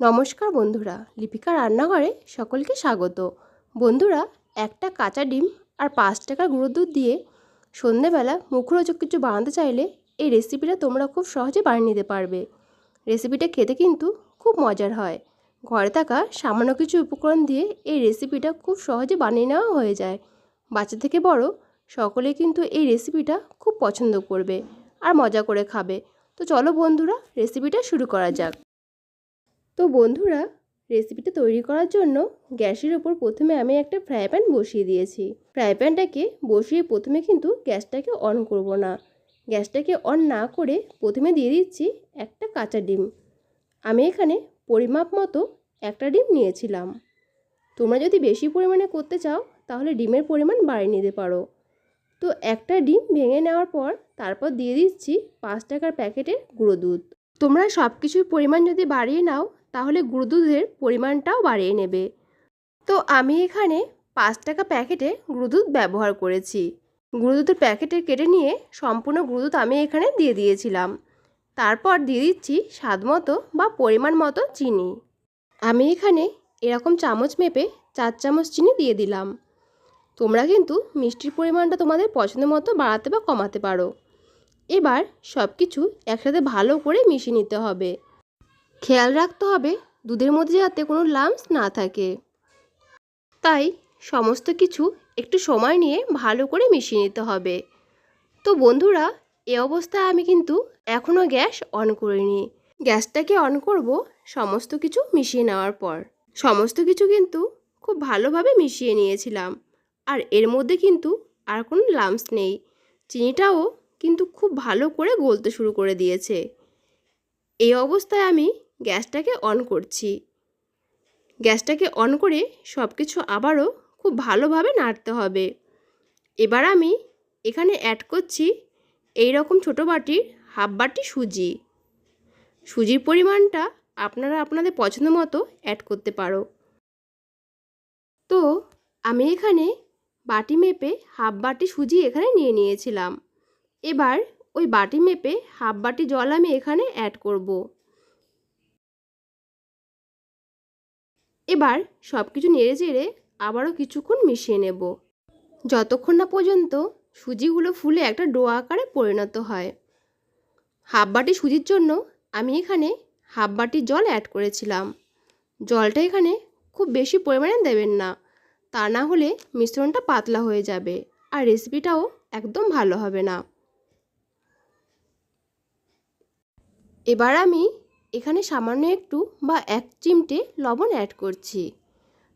নমস্কার বন্ধুরা লিপিকা রান্নাঘরে সকলকে স্বাগত। বন্ধুরা, একটা কাঁচা ডিম আর পাঁচ টাকার গুঁড়ো দুধ দিয়ে সন্ধেবেলা মুখরোচক কিছু বানাতে চাইলে এই রেসিপিটা তোমরা খুব সহজে বানিয়ে নিতে পারবে। রেসিপিটা খেতে কিন্তু খুব মজার হয়। ঘরে থাকা সামান্য কিছু উপকরণ দিয়ে এই রেসিপিটা খুব সহজে বানিয়ে নেওয়া হয়ে যায়। বাচ্চা থেকে বড় সকলে কিন্তু এই রেসিপিটা খুব পছন্দ করবে আর মজা করে খাবে। তো চলো বন্ধুরা রেসিপিটা শুরু করা যাক। তো বন্ধুরা রেসিপিটা তৈরি করার জন্য গ্যাসের ওপর প্রথমে আমি একটা ফ্রাই প্যান বসিয়ে দিয়েছি। ফ্রাই প্যানটাকে বসিয়ে প্রথমে কিন্তু গ্যাসটাকে অন করব না। গ্যাসটাকে অন না করে প্রথমে দিয়ে দিচ্ছি একটা কাঁচা ডিম। আমি এখানে পরিমাপ মতো একটা ডিম নিয়েছিলাম। তোমরা যদি বেশি পরিমাণে করতে চাও, তাহলে ডিমের পরিমাণ বাড়িয়ে নিতে পারো। তো একটা ডিম ভেঙে নেওয়ার পর তারপর দিয়ে দিচ্ছি পাঁচ টাকার প্যাকেটের গুঁড়ো দুধ। তোমরা সব কিছুর পরিমাণ যদি বাড়িয়ে নাও তাহলে গুঁড়ো দুধের পরিমাণটাও বাড়িয়ে নেবে। তো আমি এখানে পাঁচ টাকা প্যাকেটে গুঁড়ো দুধ ব্যবহার করেছি। গুঁড়ো দুধের প্যাকেটে কেটে নিয়ে সম্পূর্ণ গুঁড়ো দুধ আমি এখানে দিয়ে দিয়েছিলাম। তারপর দিয়ে দিচ্ছি স্বাদ মতো বা পরিমাণ মতো চিনি। আমি এখানে এরকম চামচ মেপে চার চামচ চিনি দিয়ে দিলাম। তোমরা কিন্তু মিষ্টির পরিমাণটা তোমাদের পছন্দ মতো বাড়াতে বা কমাতে পারো। এবার সব কিছু একসাথে ভালো করে মিশিয়ে নিতে হবে। খেয়াল রাখতে হবে দুধের মধ্যে যাতে কোনো লাম্পস না থাকে। তাই সমস্ত কিছু একটু সময় নিয়ে ভালো করে মিশিয়ে নিতে হবে। তো বন্ধুরা, এ অবস্থায় আমি কিন্তু এখনও গ্যাস অন করিনি। গ্যাসটাকে অন করব সমস্ত কিছু মিশিয়ে নেওয়ার পর। সমস্ত কিছু কিন্তু খুব ভালোভাবে মিশিয়ে নিয়েছিলাম। আর এর মধ্যে কিন্তু আর কোনো লাম্পস নেই। চিনিটাও কিন্তু খুব ভালো করে গলতে শুরু করে দিয়েছে। এই অবস্থায় আমি গ্যাসটাকে অন করছি। গ্যাসটাকে অন করে সব কিছু আবারও খুব ভালোভাবে নাড়তে হবে। এবার আমি এখানে অ্যাড করছি এই রকম ছোটো বাটির হাফ বাটি সুজি। সুজির পরিমাণটা আপনারা আপনাদের পছন্দ মতো অ্যাড করতে পারো। তো আমি এখানে বাটি মেপে হাফ বাটি সুজি এখানে নিয়ে নিয়েছিলাম। এবার ওই বাটি মেপে হাফ বাটি জল আমি এখানে অ্যাড করব। এবার সব কিছু নেড়ে চেড়ে আবারও কিছুক্ষণ মিশিয়ে নেব। যতক্ষণ না পর্যন্ত সুজিগুলো ফুলে একটা ডো আকারে পরিণত হয়। হাফ বাটি সুজির জন্য আমি এখানে হাফ বাটি জল অ্যাড করেছিলাম। জলটা এখানে খুব বেশি পরিমাণে দেবেন না। তা না হলে মিশ্রণটা পাতলা হয়ে যাবে আর রেসিপিটাও একদম ভালো হবে না। এবার আমি এখানে সামান্য একটু বা এক চিমটে লবণ অ্যাড করছি।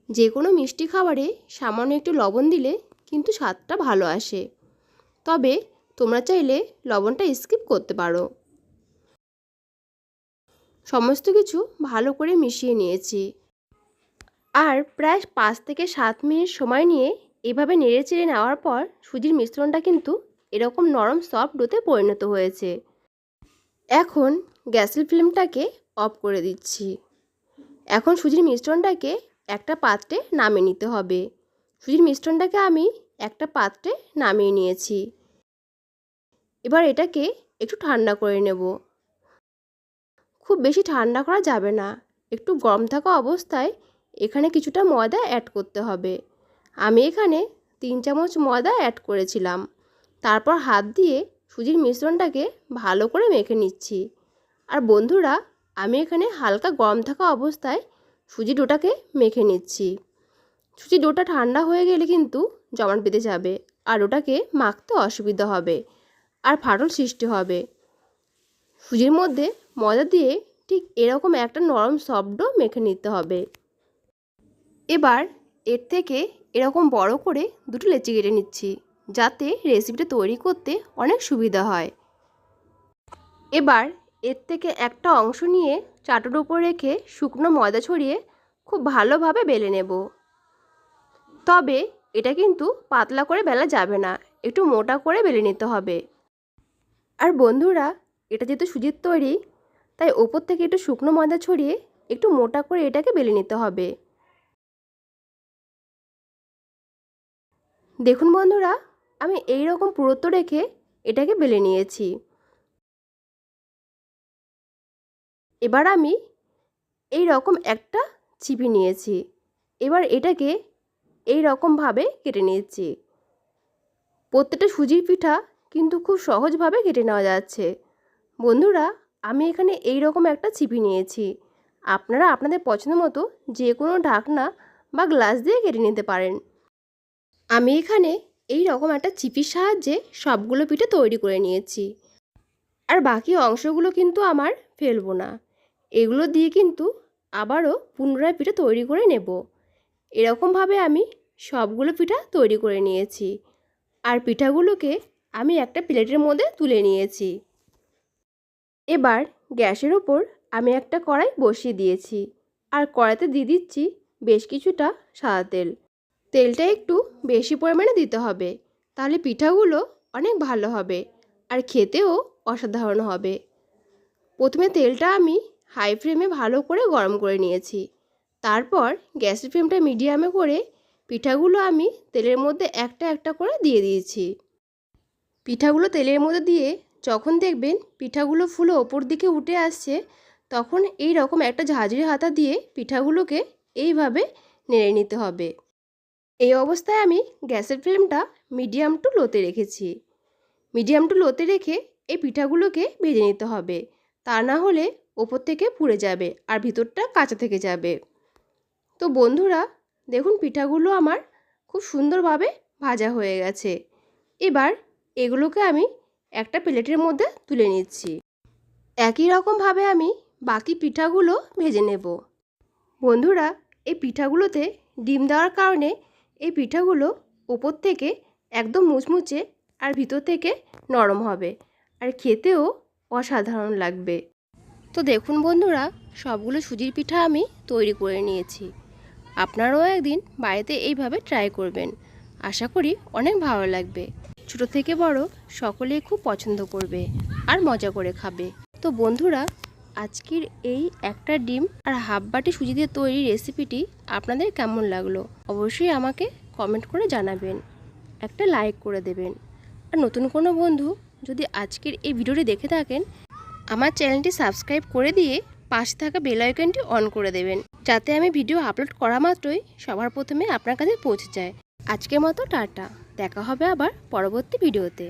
যে কোনো মিষ্টি খাবারে সামান্য একটু লবণ দিলে কিন্তু স্বাদটা ভালো আসে। তবে তোমরা চাইলে লবণটা স্কিপ করতে পারো। সমস্ত কিছু ভালো করে মিশিয়ে নিয়েছি। আর প্রায় পাঁচ থেকে সাত মিনিট সময় নিয়ে এভাবে নেড়ে চেড়ে নেওয়ার পর সুজির মিশ্রণটা কিন্তু এরকম নরম সফট ডোতে পরিণত হয়েছে। এখন গ্যাসের ফ্লেমটাকে অফ করে দিচ্ছি। এখন সুজির মিশ্রণটাকে একটা পাত্রে নামিয়ে নিতে হবে। সুজির মিশ্রণটাকে আমি একটা পাত্রে নামিয়ে নিয়েছি। এবার এটাকে একটু ঠান্ডা করে নেব। খুব বেশি ঠান্ডা করা যাবে না। একটু গরম থাকা অবস্থায় এখানে কিছুটা ময়দা অ্যাড করতে হবে। আমি এখানে তিন চামচ ময়দা অ্যাড করেছিলাম। তারপর হাত দিয়ে সুজির মিশ্রণটাকে ভালো করে মেখে নিচ্ছি। আর বন্ধুরা, আমি এখানে হালকা গরম থাকা অবস্থায় সুজি ডোটাকে মেখে নিচ্ছি। সুজি ডোটা ঠান্ডা হয়ে গেলে কিন্তু জমাট বেঁধে যাবে আর ওটাকে মাখতে অসুবিধা হবে আর ফাটল সৃষ্টি হবে। সুজির মধ্যে ময়দা দিয়ে ঠিক এরকম একটা নরম ডো মেখে নিতে হবে। এবার এর থেকে এরকম বড় করে দুটো লেচি কেটে নিচ্ছি। যাতে রেসিপিটা তৈরি করতে অনেক সুবিধা হয়। এবার এর থেকে একটা অংশ নিয়ে চাটুর উপর রেখে শুকনো ময়দা ছড়িয়ে খুব ভালোভাবে বেলে নেব। তবে এটা কিন্তু পাতলা করে বেলা যাবে না, একটু মোটা করে বেলে নিতে হবে। আর বন্ধুরা, এটা যেহেতু সুজির তৈরি, তাই ওপর থেকে একটু শুকনো ময়দা ছড়িয়ে একটু মোটা করে এটাকে বেলে নিতে হবে। দেখুন বন্ধুরা আমি এই রকম পুরুত্ব রেখে এটাকে বেলে নিয়েছি। এবার আমি এই রকম একটা ছিপি নিয়েছি। এবার এটাকে এই রকমভাবে কেটে নিয়েছি। প্রত্যেকটা সুজির পিঠা কিন্তু খুব সহজভাবে কেটে নেওয়া যাচ্ছে। বন্ধুরা, আমি এখানে এই রকম একটা ছিপি নিয়েছি। আপনারা আপনাদের পছন্দ মতো যে কোনো ঢাকনা বা গ্লাস দিয়ে কেটে নিতে পারেন। আমি এখানে এই রকম একটা চিপির সাহায্যে সবগুলো পিঠে তৈরি করে নিয়েছি। আর বাকি অংশগুলো কিন্তু আমার ফেলব না। এগুলো দিয়ে কিন্তু আবারও পুনরায় পিঠা তৈরি করে নেব। এরকমভাবে আমি সবগুলো পিঠা তৈরি করে নিয়েছি। আর পিঠাগুলোকে আমি একটা প্লেটের মধ্যে তুলে নিয়েছি। এবার গ্যাসের ওপর আমি একটা কড়াই বসিয়ে দিয়েছি। আর কড়াইতে দিয়ে দিচ্ছি বেশ কিছুটা সাদা তেল। তেলটা একটু বেশি পরিমাণে দিতে হবে, তাহলে পিঠাগুলো অনেক ভালো হবে আর খেতেও অসাধারণ হবে। প্রথমে তেলটা আমি হাই ফ্লেমে ভালো করে গরম করে নিয়েছি, তারপর গ্যাসের ফ্লেমটা মিডিয়ামে করে পিঠাগুলো আমি তেলের মধ্যে একটা একটা করে দিয়ে দিয়েছি। পিঠাগুলো তেলের মধ্যে দিয়ে যখন দেখবেন পিঠাগুলো ফুলে ওপর দিকে উঠে আসছে, তখন এই রকম একটা ঝাঁঝরি হাতা দিয়ে পিঠাগুলোকে এইভাবে নেড়ে নিতে হবে। এই অবস্থায় আমি গ্যাসের ফ্লেমটা মিডিয়াম টু লোতে রেখেছি। মিডিয়াম টু লোতে রেখে এই পিঠাগুলোকে ভেজে নিতে হবে। তা না হলে ওপর থেকে পুড়ে যাবে আর ভিতরটা কাঁচা থেকে যাবে। তো বন্ধুরা, দেখুন পিঠাগুলো আমার খুব সুন্দরভাবে ভাজা হয়ে গেছে। এবার এগুলোকে আমি একটা প্লেটের মধ্যে তুলে নিচ্ছি। একই রকমভাবে আমি বাকি পিঠাগুলো ভেজে নেব। বন্ধুরা, এই পিঠাগুলোতে ডিম দেওয়ার কারণে এই পিঠাগুলো ওপর থেকে একদম মুচমুচে আর ভিতর থেকে নরম হবে। আর খেতেও অসাধারণ লাগবে। তো দেখুন বন্ধুরা, সবগুলো সুজির পিঠা আমি তৈরি করে নিয়েছি। আপনারাও একদিন বাড়িতে এইভাবে ট্রাই করবেন। আশা করি অনেক ভালো লাগবে। ছোটো থেকে বড় সকলেই খুব পছন্দ করবে আর মজা করে খাবে। তো বন্ধুরা আজকের এই একটা ডিম আর হাফ বাটি সুজি দিয়ে তৈরি রেসিপিটি আপনাদের কেমন লাগল? অবশ্যই আমাকে কমেন্ট করে জানাবেন। একটা লাইক করে দেবেন। আর নতুন কোনো বন্ধু যদি আজকের এই ভিডিওটি দেখে থাকেন, আমার চ্যানেলটি সাবস্ক্রাইব করে দিয়ে পাশে থাকা বেল আইকনটি অন করে দেবেন, যাতে আমি ভিডিও আপলোড করা মাত্রই সবার প্রথমে আপনার কাছে পৌঁছে যায়। আজকের মতো টাটা। দেখা হবে আবার পরবর্তী ভিডিওতে।